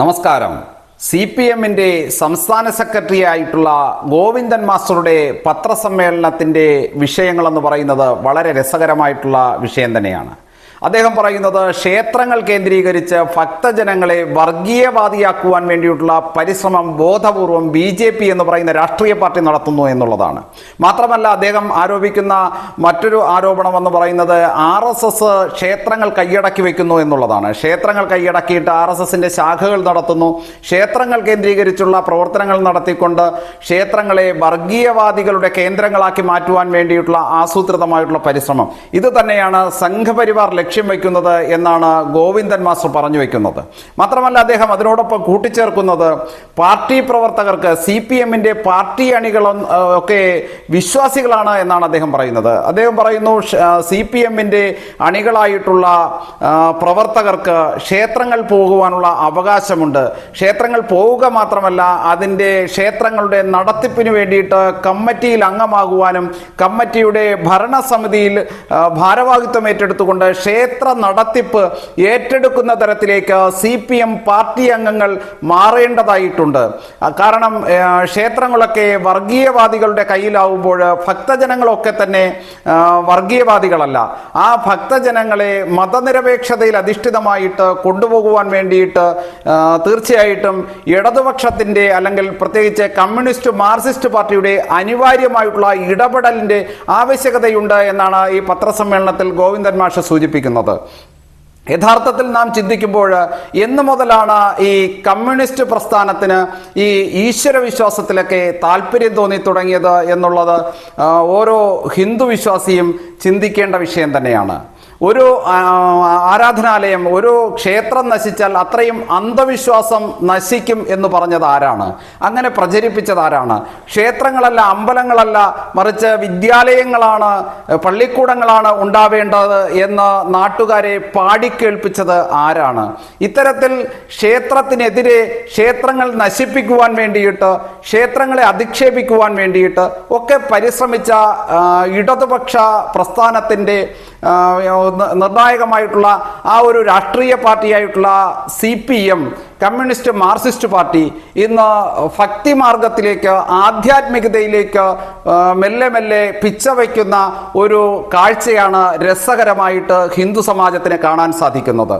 നമസ്കാരം. C P എമ്മിന്റെ സംസ്ഥാന സെക്രട്ടറി ആയിട്ടുള്ള ഗോവിന്ദൻ മാസ്റ്ററുടെ പത്രസമ്മേളനത്തിന്റെ വിഷയങ്ങളെന്ന് പറയുന്നത് വളരെ രസകരമായിട്ടുള്ള വിഷയം തന്നെയാണ്. അദ്ദേഹം പറയുന്നത് ക്ഷേത്രങ്ങൾ കേന്ദ്രീകരിച്ച് ഭക്തജനങ്ങളെ വർഗീയവാദിയാക്കുവാൻ വേണ്ടിയിട്ടുള്ള പരിശ്രമം ബോധപൂർവം ബി ജെ പി എന്ന് പറയുന്ന രാഷ്ട്രീയ പാർട്ടി നടത്തുന്നു എന്നുള്ളതാണ്. മാത്രമല്ല അദ്ദേഹം ആരോപിക്കുന്ന മറ്റൊരു ആരോപണം എന്ന് പറയുന്നത് ആർ എസ് എസ് ക്ഷേത്രങ്ങൾ കൈയടക്കി വെക്കുന്നു എന്നുള്ളതാണ്. ക്ഷേത്രങ്ങൾ കൈയടക്കിയിട്ട് ആർ എസ് എസിന്റെ ശാഖകൾ നടത്തുന്നു. ക്ഷേത്രങ്ങൾ കേന്ദ്രീകരിച്ചുള്ള പ്രവർത്തനങ്ങൾ നടത്തിക്കൊണ്ട് ക്ഷേത്രങ്ങളെ വർഗീയവാദികളുടെ കേന്ദ്രങ്ങളാക്കി മാറ്റുവാൻ വേണ്ടിയിട്ടുള്ള ആസൂത്രിതമായിട്ടുള്ള പരിശ്രമം. ഇത് തന്നെയാണ് സംഘപരിവാർ ലക്ഷ്യം വയ്ക്കുന്നത് എന്നാണ് ഗോവിന്ദൻ മാസ്റ്റർ പറഞ്ഞു വയ്ക്കുന്നത് മാത്രമല്ല അദ്ദേഹം അതിനോടൊപ്പം കൂട്ടിച്ചേർക്കുന്നത് പാർട്ടി പ്രവർത്തകർക്ക് സി പി എമ്മിന്റെ പാർട്ടി അണികൾ ഒക്കെ വിശ്വാസികളാണ് എന്നാണ് അദ്ദേഹം പറയുന്നത്. അദ്ദേഹം പറയുന്നു സി പി എമ്മിന്റെ അണികളായിട്ടുള്ള പ്രവർത്തകർക്ക് ക്ഷേത്രങ്ങൾ പോകുവാനുള്ള അവകാശമുണ്ട്. ക്ഷേത്രങ്ങൾ പോവുക മാത്രമല്ല അതിന്റെ ക്ഷേത്രങ്ങളുടെ നടത്തിപ്പിന് വേണ്ടിയിട്ട് കമ്മിറ്റിയിൽ അംഗമാകുവാനും കമ്മിറ്റിയുടെ ഭരണസമിതിയിൽ ഭാരവാഹിത്വം ഏറ്റെടുത്തുകൊണ്ട് ക്ഷേത്ര നടത്തിപ്പ് ഏറ്റെടുക്കുന്ന തരത്തിലേക്ക് സി പി എം പാർട്ടി അംഗങ്ങൾ മാറേണ്ടതായിട്ടുണ്ട്. കാരണം ക്ഷേത്രങ്ങളൊക്കെ വർഗീയവാദികളുടെ കയ്യിലാവുമ്പോൾ ഭക്തജനങ്ങളൊക്കെ തന്നെ വർഗീയവാദികളല്ല. ആ ഭക്തജനങ്ങളെ മതനിരപേക്ഷതയിൽ അധിഷ്ഠിതമായിട്ട് കൊണ്ടുപോകുവാൻ വേണ്ടിയിട്ട് തീർച്ചയായിട്ടും ഇടതുപക്ഷത്തിന്റെ അല്ലെങ്കിൽ പ്രത്യേകിച്ച് കമ്മ്യൂണിസ്റ്റ് മാർക്സിസ്റ്റ് പാർട്ടിയുടെ അനിവാര്യമായിട്ടുള്ള ഇടപെടലിന്റെ ആവശ്യകതയുണ്ട് എന്നാണ് ഈ പത്രസമ്മേളനത്തിൽ ഗോവിന്ദൻ മാഷ് സൂചിപ്പിക്കുന്നത്. യഥാർത്ഥത്തിൽ നാം ചിന്തിക്കുമ്പോൾ എന്നു മുതലാണ് ഈ കമ്മ്യൂണിസ്റ്റ് പ്രസ്ഥാനത്തിന് ഈ ഈശ്വര വിശ്വാസത്തിലൊക്കെ താല്പര്യം തോന്നി തുടങ്ങിയത് എന്നുള്ളത് ഓരോ ഹിന്ദു വിശ്വാസിയും ചിന്തിക്കേണ്ട വിഷയം തന്നെയാണ്. ഒരു ആരാധനാലയം ഒരു ക്ഷേത്രം നശിച്ചാൽ അത്രയും അന്ധവിശ്വാസം നശിക്കും എന്ന് പറഞ്ഞത് ആരാണ്? അങ്ങനെ പ്രചരിപ്പിച്ചത് ആരാണ്? ക്ഷേത്രങ്ങളല്ല അമ്പലങ്ങളല്ല മറിച്ച് വിദ്യാലയങ്ങളാണ് പള്ളിക്കൂടങ്ങളാണ് ഉണ്ടാവേണ്ടത് എന്ന് നാട്ടുകാരെ പാടിക്കേൾപ്പിച്ചത് ആരാണ്? ഇത്തരത്തിൽ ക്ഷേത്രത്തിനെതിരെ ക്ഷേത്രങ്ങൾ നശിപ്പിക്കുവാൻ വേണ്ടിയിട്ട് ക്ഷേത്രങ്ങളെ അധിക്ഷേപിക്കുവാൻ വേണ്ടിയിട്ട് ഒക്കെ പരിശ്രമിച്ച ഇടതുപക്ഷ പ്രസ്ഥാനത്തിന്റെ നിർണായകമായിട്ടുള്ള ആ ഒരു രാഷ്ട്രീയ പാർട്ടിയായിട്ടുള്ള C P M communist Marxist party ഇന്ന് ഭക്തി മാർഗത്തിലേക്ക് ആധ്യാത്മികതയിലേക്ക് മെല്ലെ മെല്ലെ പിച്ച വയ്ക്കുന്ന ഒരു കാഴ്ചയാണ് രസകരമായിട്ട് ഹിന്ദു സമാജത്തിന് കാണാൻ സാധിക്കുന്നത്.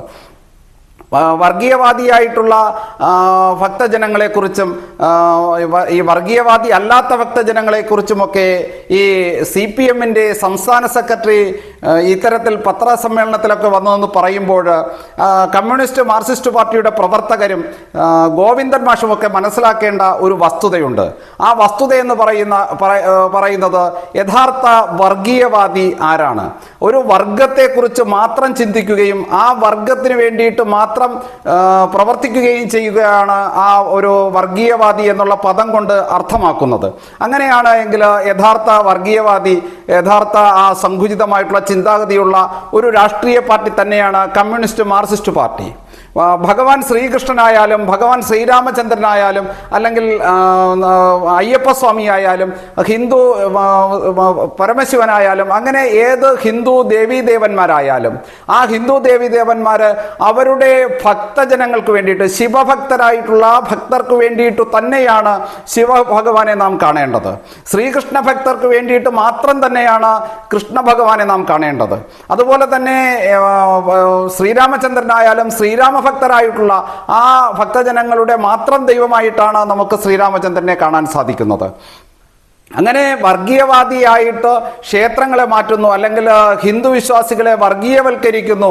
വർഗീയവാദിയായിട്ടുള്ള ഭക്തജനങ്ങളെക്കുറിച്ചും ഈ വർഗീയവാദി അല്ലാത്ത ഭക്തജനങ്ങളെക്കുറിച്ചുമൊക്കെ ഈ സി പി എമ്മിന്റെ സംസ്ഥാന സെക്രട്ടറി ഇത്തരത്തിൽ പത്രസമ്മേളനത്തിലൊക്കെ വന്നതെന്ന് പറയുമ്പോൾ കമ്മ്യൂണിസ്റ്റ് മാർക്സിസ്റ്റ് പാർട്ടിയുടെ പ്രവർത്തകരും ഗോവിന്ദൻ മാഷുമൊക്കെ മനസ്സിലാക്കേണ്ട ഒരു വസ്തുതയുണ്ട്. ആ വസ്തുത എന്ന് പറയുന്ന പറയുന്നത് യഥാർത്ഥ വർഗീയവാദി ആരാണ്? ഒരു വർഗത്തെക്കുറിച്ച് മാത്രം ചിന്തിക്കുകയും ആ വർഗത്തിന് വേണ്ടിയിട്ട് മാത്രം ആ, പ്രവർത്തിക്കുകയും ചെയ്യുകയാണ് ആ ഒരു വർഗീയവാദി എന്നുള്ള പദം കൊണ്ട് അർത്ഥമാക്കുന്നത്. അങ്ങനെയാണ് എങ്കിൽ യഥാർത്ഥ വർഗീയവാദി യഥാർത്ഥ ആ സങ്കുചിതമായിട്ടുള്ള ചിന്താഗതിയുള്ള ഒരു രാഷ്ട്രീയ പാർട്ടി തന്നെയാണ് കമ്മ്യൂണിസ്റ്റ് മാർക്സിസ്റ്റ് പാർട്ടി. ഭഗവാൻ ശ്രീകൃഷ്ണനായാലും ഭഗവാൻ ശ്രീരാമചന്ദ്രനായാലും അല്ലെങ്കിൽ അയ്യപ്പസ്വാമി ആയാലും ഹിന്ദു പരമശിവനായാലും അങ്ങനെ ഏത് ഹിന്ദു ദേവീദേവന്മാരായാലും ആ ഹിന്ദു ദേവീദേവന്മാർ അവരുടെ ഭക്തജനങ്ങൾക്ക് വേണ്ടിയിട്ട് ശിവഭക്തരായിട്ടുള്ള ഭക്തർക്ക് വേണ്ടിയിട്ട് തന്നെയാണ് ശിവഭഗവാനെ നാം കാണേണ്ടത്. ശ്രീകൃഷ്ണ ഭക്തർക്ക് വേണ്ടിയിട്ട് മാത്രം തന്നെയാണ് കൃഷ്ണ ഭഗവാനെ നാം കാണേണ്ടത്. അതുപോലെ തന്നെ ശ്രീരാമചന്ദ്രനായാലും ആ, ശ്രീരാമഭക്തരായിട്ടുള്ള ആ ഭക്തജനങ്ങളുടെ മാത്രം ദൈവമായിട്ടാണ് നമുക്ക് ശ്രീരാമചന്ദ്രനെ കാണാൻ സാധിക്കുന്നത്. അങ്ങനെ വർഗീയവാദിയായിട്ട് ക്ഷേത്രങ്ങളെ മാറ്റുന്നു അല്ലെങ്കിൽ ഹിന്ദു വിശ്വാസികളെ വർഗീയവൽക്കരിക്കുന്നു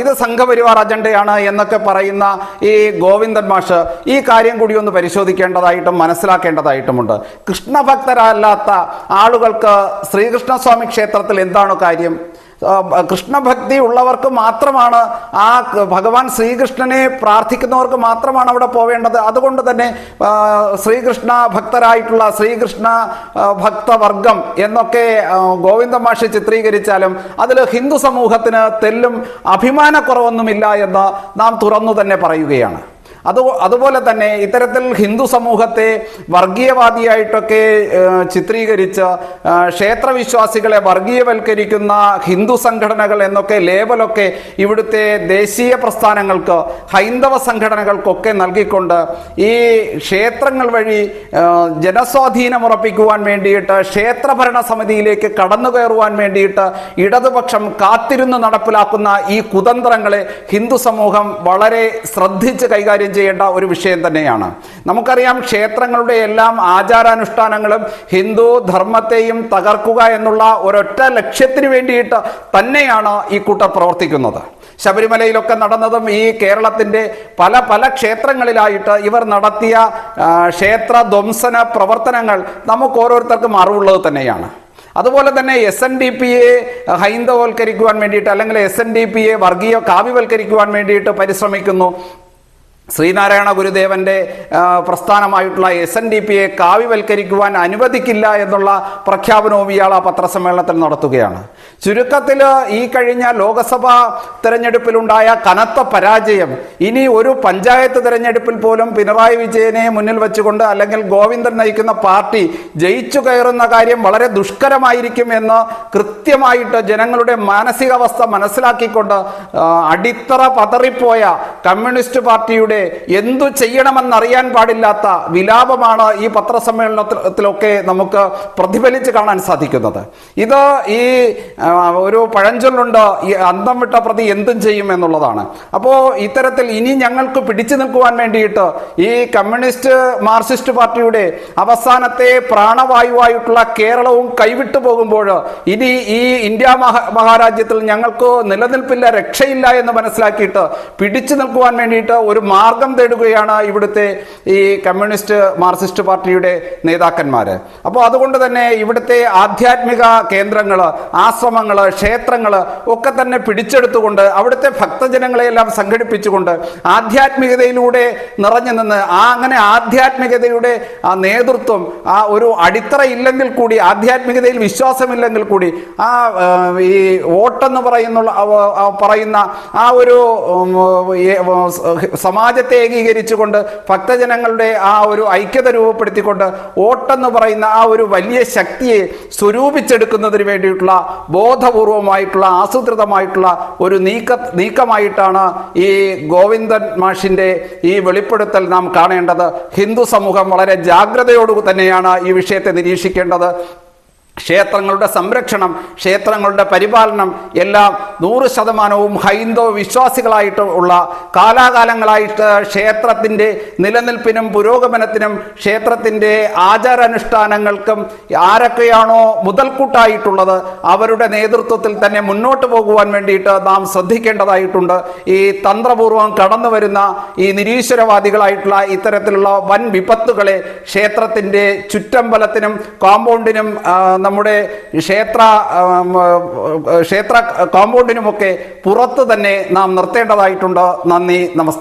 ഇത് സംഘപരിവാർ അജണ്ടയാണ് എന്നൊക്കെ പറയുന്ന ഈ ഗോവിന്ദൻ മാഷ് ഈ കാര്യം കൂടി ഒന്ന് പരിശോധിക്കേണ്ടതായിട്ടും മനസ്സിലാക്കേണ്ടതായിട്ടുമുണ്ട്. കൃഷ്ണഭക്തരല്ലാത്ത ആളുകൾക്ക് ശ്രീകൃഷ്ണസ്വാമി ക്ഷേത്രത്തിൽ എന്താണ് കാര്യം? കൃഷ്ണഭക്തി ഉള്ളവർക്ക് മാത്രമാണ് ആ ഭഗവാൻ ശ്രീകൃഷ്ണനെ പ്രാർത്ഥിക്കുന്നവർക്ക് മാത്രമാണ് അവിടെ പോവേണ്ടത്. അതുകൊണ്ട് തന്നെ ശ്രീകൃഷ്ണ ഭക്തരായിട്ടുള്ള ശ്രീകൃഷ്ണ ഭക്തവർഗം എന്നൊക്കെ ഗോവിന്ദ മാഷി ചിത്രീകരിച്ചാലും അതിൽ ഹിന്ദു സമൂഹത്തിന് തെല്ലും അഭിമാനക്കുറവൊന്നുമില്ല എന്ന് നാം തുറന്നു തന്നെ പറയുകയാണ്. അത് അതുപോലെ തന്നെ ഇത്തരത്തിൽ ഹിന്ദു സമൂഹത്തെ വർഗീയവാദിയായിട്ടൊക്കെ ചിത്രീകരിച്ച് ക്ഷേത്രവിശ്വാസികളെ വർഗീയവൽക്കരിക്കുന്ന ഹിന്ദു സംഘടനകൾ എന്നൊക്കെ ലേബലൊക്കെ ഇവിടുത്തെ ദേശീയ പ്രസ്ഥാനങ്ങൾക്ക് ഹൈന്ദവ സംഘടനകൾക്കൊക്കെ നൽകിക്കൊണ്ട് ഈ ക്ഷേത്രങ്ങൾ വഴി ജനസ്വാധീനം ഉറപ്പിക്കുവാൻ വേണ്ടിയിട്ട് ക്ഷേത്രഭരണ സമിതിയിലേക്ക് കടന്നു കയറുവാൻ വേണ്ടിയിട്ട് ഇടതുപക്ഷം കാത്തിരുന്ന് നടപ്പിലാക്കുന്ന ഈ കുതന്ത്രങ്ങളെ ഹിന്ദു സമൂഹം വളരെ ശ്രദ്ധിച്ച് കൈകാര്യം ചെയ്യേണ്ട ഒരു വിഷയം തന്നെയാണ്. നമുക്കറിയാം ക്ഷേത്രങ്ങളുടെ എല്ലാം ആചാരാനുഷ്ഠാനങ്ങളും ഹിന്ദു ധർമ്മത്തെയും തകർക്കുക എന്നുള്ള ഒരൊറ്റ ലക്ഷ്യത്തിന് വേണ്ടിയിട്ട് തന്നെയാണ് ഈ കൂട്ടർ പ്രവർത്തിക്കുന്നത്. ശബരിമലയിലൊക്കെ നടന്നതും ഈ കേരളത്തിന്റെ പല പല ക്ഷേത്രങ്ങളിലായിട്ട് ഇവർ നടത്തിയ ക്ഷേത്ര ധ്വംസന പ്രവർത്തനങ്ങൾ നമുക്ക് ഓരോരുത്തർക്കും അറിവുള്ളത് തന്നെയാണ്. അതുപോലെ തന്നെ എസ് എൻ ഡി പി എ ഹൈന്ദവവൽക്കരിക്കുവാൻ വേണ്ടിയിട്ട് അല്ലെങ്കിൽ എസ് എൻ ഡി പി എ വർഗീയ കാവ്യവൽക്കരിക്കുവാൻ വേണ്ടിയിട്ട് പരിശ്രമിക്കുന്നു. ശ്രീനാരായണ ഗുരുദേവന്റെ പ്രസ്ഥാനമായിട്ടുള്ള എസ് എൻ ഡി പിയെ കാവ്യവൽക്കരിക്കുവാൻ അനുവദിക്കില്ല എന്നുള്ള പ്രഖ്യാപനവും ഇയാൾ ആ പത്രസമ്മേളനത്തിൽ നടത്തുകയാണ്. ചുരുക്കത്തിൽ ഈ കഴിഞ്ഞ ലോക്സഭാ തെരഞ്ഞെടുപ്പിലുണ്ടായ കനത്ത പരാജയം ഇനി ഒരു പഞ്ചായത്ത് തെരഞ്ഞെടുപ്പിൽ പോലും പിണറായി വിജയനെ മുന്നിൽ വെച്ചുകൊണ്ട് അല്ലെങ്കിൽ ഗോവിന്ദൻ നയിക്കുന്ന പാർട്ടി ജയിച്ചു കയറുന്ന കാര്യം വളരെ ദുഷ്കരമായിരിക്കും എന്ന് കൃത്യമായിട്ട് ജനങ്ങളുടെ മാനസികാവസ്ഥ മനസ്സിലാക്കിക്കൊണ്ട് അടിത്തറ പതറിപ്പോയ കമ്മ്യൂണിസ്റ്റ് പാർട്ടിയുടെ എന്തു ചെയ്യണമെന്നറിയാൻ പാടില്ലാത്ത വിലാപമാണ് ഈ പത്രസമ്മേളനത്തിലൊക്കെ നമുക്ക് പ്രതിഫലിച്ച് കാണാൻ സാധിക്കുന്നത്. ഇത് ഈ ഒരു പഴഞ്ചൊല്ലുണ്ട് ഈ അന്തം വിട്ട പ്രതി എന്തും ചെയ്യും എന്നുള്ളതാണ്. അപ്പോൾ ഇത്തരത്തിൽ ഇനി ഞങ്ങൾക്ക് പിടിച്ചു നിൽക്കുവാൻ വേണ്ടിയിട്ട് ഈ കമ്മ്യൂണിസ്റ്റ് മാർക്സിസ്റ്റ് പാർട്ടിയുടെ അവസാനത്തെ പ്രാണവായുവായിട്ടുള്ള കേരളവും കൈവിട്ടു പോകുമ്പോൾ ഇനി ഈ ഇന്ത്യ മഹാ മഹാരാജ്യത്തിൽ ഞങ്ങൾക്ക് നിലനിൽപ്പില്ല രക്ഷയില്ല എന്ന് മനസ്സിലാക്കിയിട്ട് പിടിച്ചു നിൽക്കുവാൻ വേണ്ടിയിട്ട് ഒരു മാർഗം തേടുകയാണ് ഇവിടുത്തെ ഈ കമ്മ്യൂണിസ്റ്റ് മാർക്സിസ്റ്റ് പാർട്ടിയുടെ നേതാക്കന്മാർ അപ്പോൾ അതുകൊണ്ട് തന്നെ ഇവിടുത്തെ ആധ്യാത്മിക കേന്ദ്രങ്ങൾ ആശ്രമങ്ങൾ ക്ഷേത്രങ്ങൾ ഒക്കെ തന്നെ പിടിച്ചെടുത്തുകൊണ്ട് അവിടുത്തെ ഭക്തജനങ്ങളെയെല്ലാം സംഘടിപ്പിച്ചുകൊണ്ട് ആധ്യാത്മികതയിലൂടെ നിറഞ്ഞു നിന്ന് ആ അങ്ങനെ ആധ്യാത്മികതയുടെ ആ നേതൃത്വം ആ ഒരു അടിത്തറ ഇല്ലെങ്കിൽ കൂടി ആധ്യാത്മികതയിൽ വിശ്വാസമില്ലെങ്കിൽ കൂടി ആ ഈ വോട്ടെന്ന് പറയുന്ന പറയുന്ന ആ ഒരു ഏ, സമാജത്തെ ഏകീകരിച്ചുകൊണ്ട് ഭക്തജനങ്ങളുടെ ആ ഒരു ഐക്യത രൂപപ്പെടുത്തിക്കൊണ്ട് ഓട്ടെന്ന് പറയുന്ന ആ ഒരു വലിയ ശക്തിയെ സ്വരൂപിച്ചെടുക്കുന്നതിന് വേണ്ടിയിട്ടുള്ള ബോധപൂർവമായിട്ടുള്ള ആസൂത്രിതമായിട്ടുള്ള ഒരു നീക്ക നീക്കമായിട്ടാണ് ഈ ഗോവിന്ദൻ മാഷിന്റെ ഈ വെളിപ്പെടുത്തൽ നാം കാണേണ്ടത്. ഹിന്ദു സമൂഹം വളരെ ജാഗ്രതയോടു തന്നെയാണ് ഈ വിഷയത്തെ നിരീക്ഷിക്കേണ്ടത്. ക്ഷേത്രങ്ങളുടെ സംരക്ഷണം ക്ഷേത്രങ്ങളുടെ പരിപാലനം എല്ലാം നൂറ് ശതമാനവും ഹൈന്ദവ വിശ്വാസികളായിട്ട് ഉള്ള കാലാകാലങ്ങളായിട്ട് ക്ഷേത്രത്തിന്റെ നിലനിൽപ്പിനും പുരോഗമനത്തിനും ക്ഷേത്രത്തിന്റെ ആചാരാനുഷ്ഠാനങ്ങൾക്കും ആരൊക്കെയാണോ മുതൽക്കൂട്ടായിട്ടുള്ളത് അവരുടെ നേതൃത്വത്തിൽ തന്നെ മുന്നോട്ട് പോകുവാൻ വേണ്ടിയിട്ട് നാം ശ്രദ്ധിക്കേണ്ടതായിട്ടുണ്ട്. ഈ തന്ത്രപൂർവം കടന്നു വരുന്ന ഈ നിരീശ്വരവാദികളായിട്ടുള്ള ഇത്തരത്തിലുള്ള വൻ വിപത്തുകളെ ക്ഷേത്രത്തിന്റെ ചുറ്റമ്പലത്തിനും കോമ്പൗണ്ടിനും നമ്മുടെ ക്ഷേത്ര ക്ഷേത്ര കോമ്പൗണ്ടിനുമൊക്കെ പുറത്ത് തന്നെ നാം നിർത്തേണ്ടതായിട്ടുണ്ട്. നന്ദി നമസ്തേ.